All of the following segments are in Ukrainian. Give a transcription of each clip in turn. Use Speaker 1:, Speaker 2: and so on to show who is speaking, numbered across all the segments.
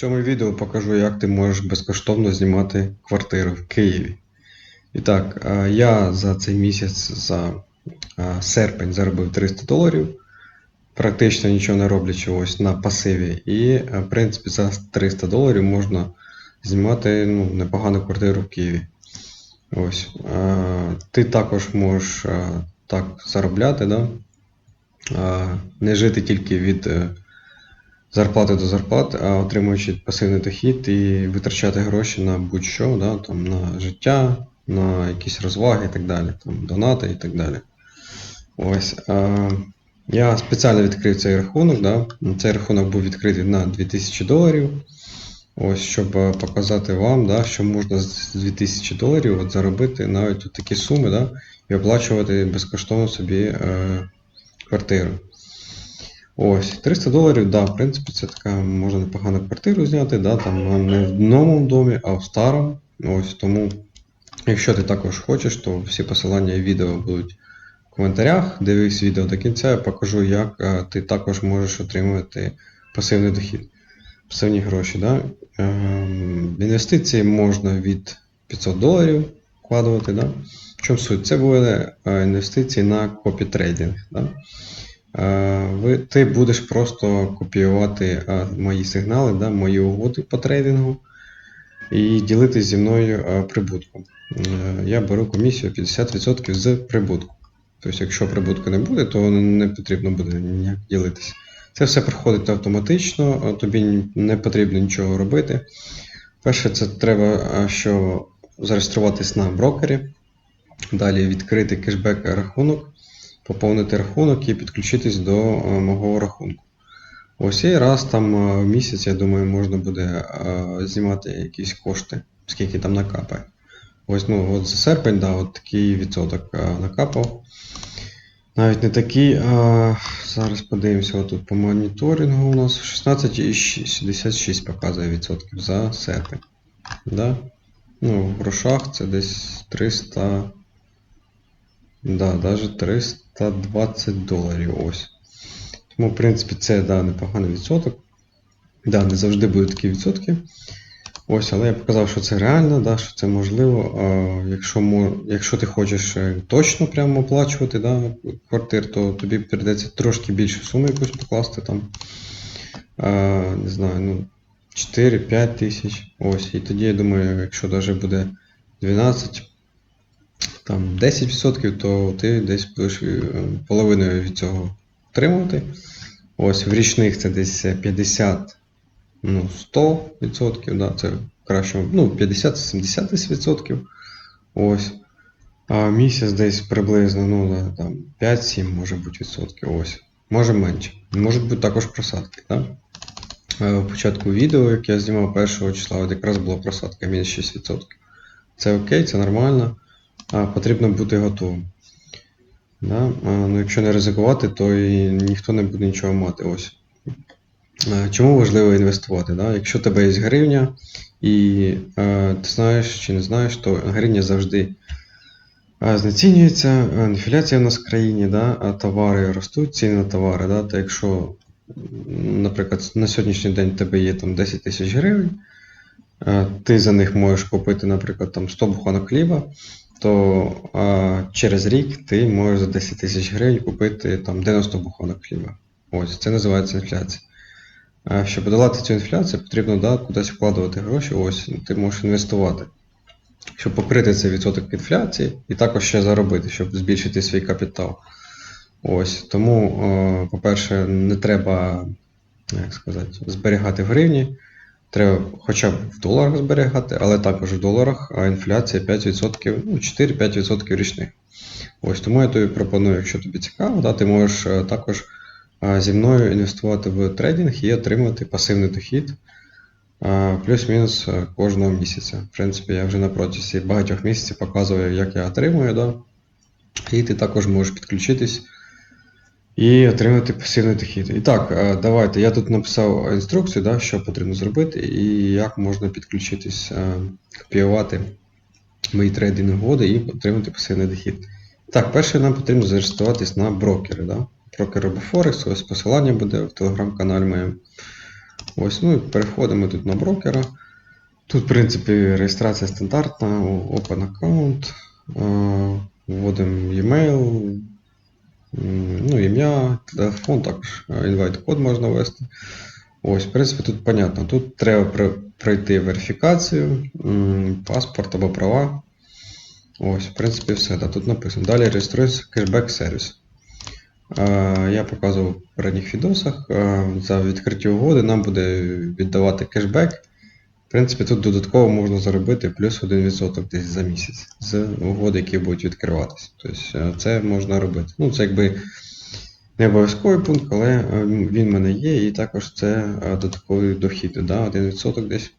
Speaker 1: цьому відео покажу, як ти можеш безкоштовно знімати квартиру в Києві. І так, е, я за цей місяць, за е, серпень, заробив 300 доларів, практично нічого не роблячи ось на пасиві. І, е, в принципі, за 300 доларів можна знімати ну, непогану квартиру в Києві. Ось. Ти також можеш так заробляти, да? Не жити тільки від зарплати до зарплати, а отримуючи пасивний дохід і витрачати гроші на будь-що, да? там, на життя, на якісь розваги і так далі, там, донати і так далі. Ось. Я спеціально відкрив цей рахунок. Да? Цей рахунок був відкритий на 2000 доларів. Ось, щоб е, показати вам, да, що можна з 2000 доларів от, заробити навіть от такі суми да, і оплачувати безкоштовно собі е, квартиру. Ось, 300 доларів, да, в принципі, це така можна непогану квартиру зняти, да, там не в новому домі, а в старому. Ось, тому, якщо ти також хочеш, то всі посилання і відео будуть в коментарях. Дивись відео до кінця, я покажу, як е, ти також можеш отримувати пасивний дохід пасивні гроші. Да? Ем, інвестиції можна від 500 доларів вкладувати. Да? В чому суть? Це були е, інвестиції на копітрейдинг. Да? Ви, ти будеш просто копіювати е, мої сигнали, да? мої угоди по трейдингу і ділитись зі мною е, прибутком. Е, я беру комісію 50% з прибутку. Тобто, якщо прибутку не буде, то не потрібно буде ніяк ділитися. Це все проходить автоматично, тобі не потрібно нічого робити. Перше, це треба а, що зареєструватись на брокері, далі відкрити кешбек рахунок, поповнити рахунок і підключитись до мого рахунку. Ось і раз там в місяць, я думаю, можна буде знімати якісь кошти, скільки там накапає. Ось ну, от за серпень, да, от такий відсоток накапав. Навіть не такий, а зараз подивимося, отут по моніторингу у нас 16,66 показує відсотків за серпень. Да? Ну, в грошах це десь 300. Да, навіть 320 доларів. Ось. Тому, в принципі, це да, непоганий відсоток. Да, не завжди будуть такі відсотки. Ось, але я показав, що це реально, да, що це можливо. А, якщо, якщо ти хочеш е, точно прямо оплачувати да, квартир, то тобі прийдеться трошки більшу суму якусь покласти там. А, не знаю, ну, 4-5 тисяч. Ось. І тоді я думаю, якщо навіть буде 12, там 10%, то ти десь будеш е, половиною від цього отримувати. Ось в річних це десь 50 ну, 100%, да, це краще, ну, 50-70 десь відсотків. Ось. А місяць десь приблизно, ну, да, там 5-7 може бути відсотків. Ось. Може менше. Можуть бути також просадки. Да? Е, В початку відео, як я знімав 1 числа, от якраз була просадка мінус 6%. Це окей, це нормально. Потрібно бути готовим. Да? Ну, якщо не ризикувати, то і ніхто не буде нічого мати. Ось. Чому важливо інвестувати? Да? Якщо в тебе є гривня, і ти знаєш чи не знаєш, то гривня завжди знецінюється, інфляція в нас в країні, да? а товари ростуть, ціни на товари. Да? То якщо, наприклад, на сьогоднішній день в тебе є там 10 тисяч гривень, ти за них можеш купити, наприклад, там 100 буханок хліба, то е, через рік ти можеш за 10 тисяч гривень купити там 90 буханок хліба. Ось, це називається інфляція. А Щоб подолати цю інфляцію, потрібно да, кудись вкладувати гроші, ось ти можеш інвестувати, щоб покрити цей відсоток інфляції і також ще заробити, щоб збільшити свій капітал. Ось, тому, по-перше, не треба як сказати, зберігати в гривні, треба хоча б в доларах зберігати, але також в доларах а інфляція 5%, ну, 4-5% річних. Ось тому я тобі пропоную, якщо тобі цікаво, да, ти можеш е, також зі мною інвестувати в трейдинг і отримати пасивний дохід плюс-мінус е, кожного місяця. В принципі, я вже на протязі багатьох місяців показую, як я отримую. Да? І ти також можеш підключитись і отримати пасивний дохід. І так, е, давайте. Я тут написав інструкцію, да, що потрібно зробити і як можна підключитись, е, копіювати мої трейдинг угоди і отримати пасивний дохід. Так, перше нам потрібно зареєструватись на брокери. Да? Брокер або Форекс, ось посилання буде в телеграм-каналі моєму. Ось, ну і переходимо тут на брокера. Тут, в принципі, реєстрація стандартна, Open Account, е, вводимо e-mail, ну, ім'я, телефон, також інвайт код можна ввести. Ось, в принципі, тут понятно. Тут треба пройти верифікацію, паспорт або права. Ось, в принципі, все. Да, тут написано. Далі реєструється кешбек сервіс. Е, Я показував в передніх відосах. е, За відкриті угоди нам буде віддавати кешбек. В принципі, тут додатково можна заробити плюс 1% десь за місяць з угоди, які будуть відкриватися. Тобто е, це можна робити. Ну, це якби не обов'язковий пункт, але е, він в мене є, і також це е, додатковий дохід, да, 1% десь.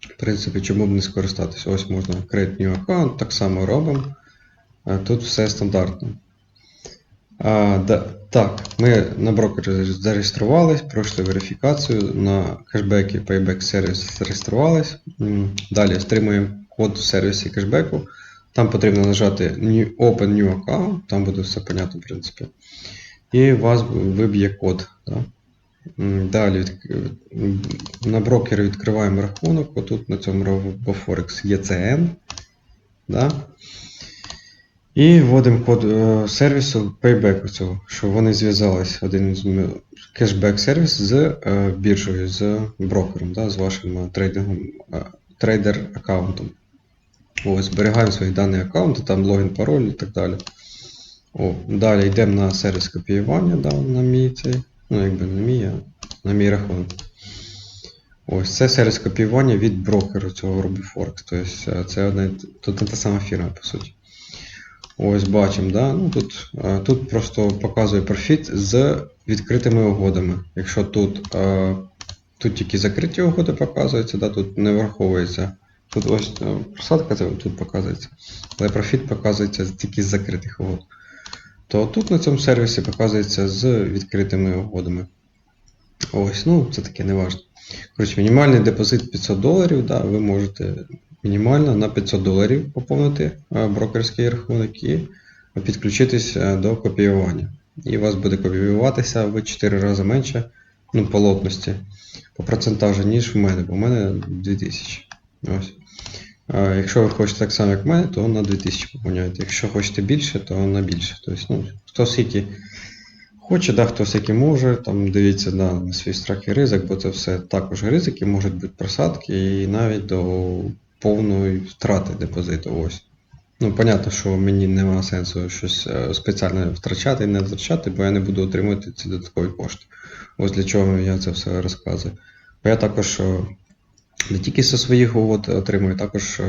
Speaker 1: В принципі, чому б не скористатися? Ось можна create new account, так само робимо. Тут все стандартно. А, да, так, ми на брокері зареєструвались, пройшли верифікацію, на кешбекі Payback сервіс зареєструвались. Далі стримуємо код в сервісі кешбеку. Там потрібно нажати new, Open New Account, там буде все понятно, в принципі. І у вас виб'є код. Да? Далі на брокері відкриваємо рахунок. Отут на цьому RoboForex ECN. Да? І вводимо код е, сервісу Payback цього, що вони зв'язались один з кешбек сервіс з е, біржею, з брокером, да, з вашим е, трейдингом, е, трейдер аккаунтом. Ось, зберігаємо свої дані аккаунту, там логін, пароль і так далі. О, далі йдемо на сервіс копіювання, да, на мій цей, ну якби не мій, а на мій рахунок. Ось це сервіс копіювання від брокеру цього RoboForex. Тобто це одне, тут та сама фірма, по суті. Ось бачимо, да? ну, тут, е, тут просто показує профіт з відкритими угодами. Якщо тут, е, тут тільки закриті угоди показуються, да? тут не враховується. Тут ось е, просадка тут показується, але профіт показується тільки з закритих угод. То тут на цьому сервісі показується з відкритими угодами. Ось, ну це таке не важливо. Коротше, мінімальний депозит 500 доларів, да, ви можете мінімально на 500 доларів поповнити е, брокерський рахунок і підключитись е, до копіювання. І у вас буде копіюватися в 4 рази менше ну, полотності по процентажу, ніж в мене, бо в мене 2000. Ось. Якщо ви хочете так само, як в мене, то на 2000 поповняєте. Якщо хочете більше, то на більше. Тобто, ну, хто скільки хоче, да, хто скільки може, там дивіться да, на свій страх і ризик, бо це все також ризики, можуть бути просадки і навіть до повної втрати депозиту. Ось. Ну, понятно, що мені немає сенсу щось е, спеціально втрачати і не втрачати, бо я не буду отримувати ці додаткові кошти. Ось для чого я це все розказую. Бо я також е, не тільки зі своїх угод отримую, також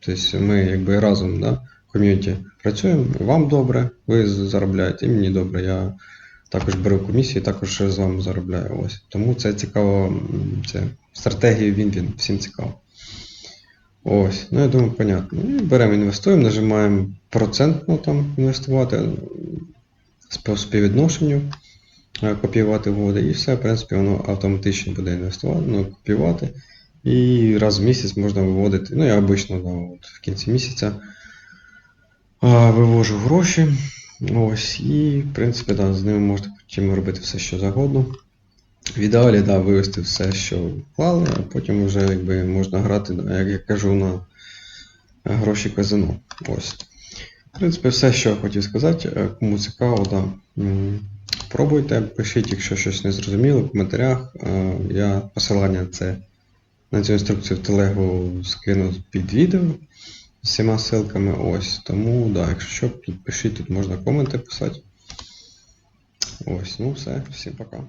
Speaker 1: тобто ми якби разом да, ком'юніті працюємо, вам добре, ви заробляєте, і мені добре. Я також беру комісії, також з вами заробляю. Ось. Тому це цікаво, це стратегія він-він, всім цікаво. Ось, ну я думаю, понятно. І беремо, інвестуємо, нажимаємо процентно там інвестувати по співвідношенню, е, копіювати угоди, і все, в принципі, воно автоматично буде інвестувати, ну, копіювати. І раз в місяць можна виводити. Ну, я обично да, от в кінці місяця а, вивожу гроші. Ось, і, в принципі, да, з ними можна потім робити все, що завгодно. В ідеалі, да, вивести все, що вклали, а потім вже якби, можна грати, як я кажу, на гроші казино. Ось. В принципі, все, що я хотів сказати. Е, Кому цікаво, да, пробуйте, пишіть, якщо щось не зрозуміло, в коментарях. Е, Я посилання це на цю інструкцію в телегу скину під відео з всіма ссылками. Ось. Тому, да, якщо що, тут пишіть, тут можна коменти писати. Ось, ну все, всім пока.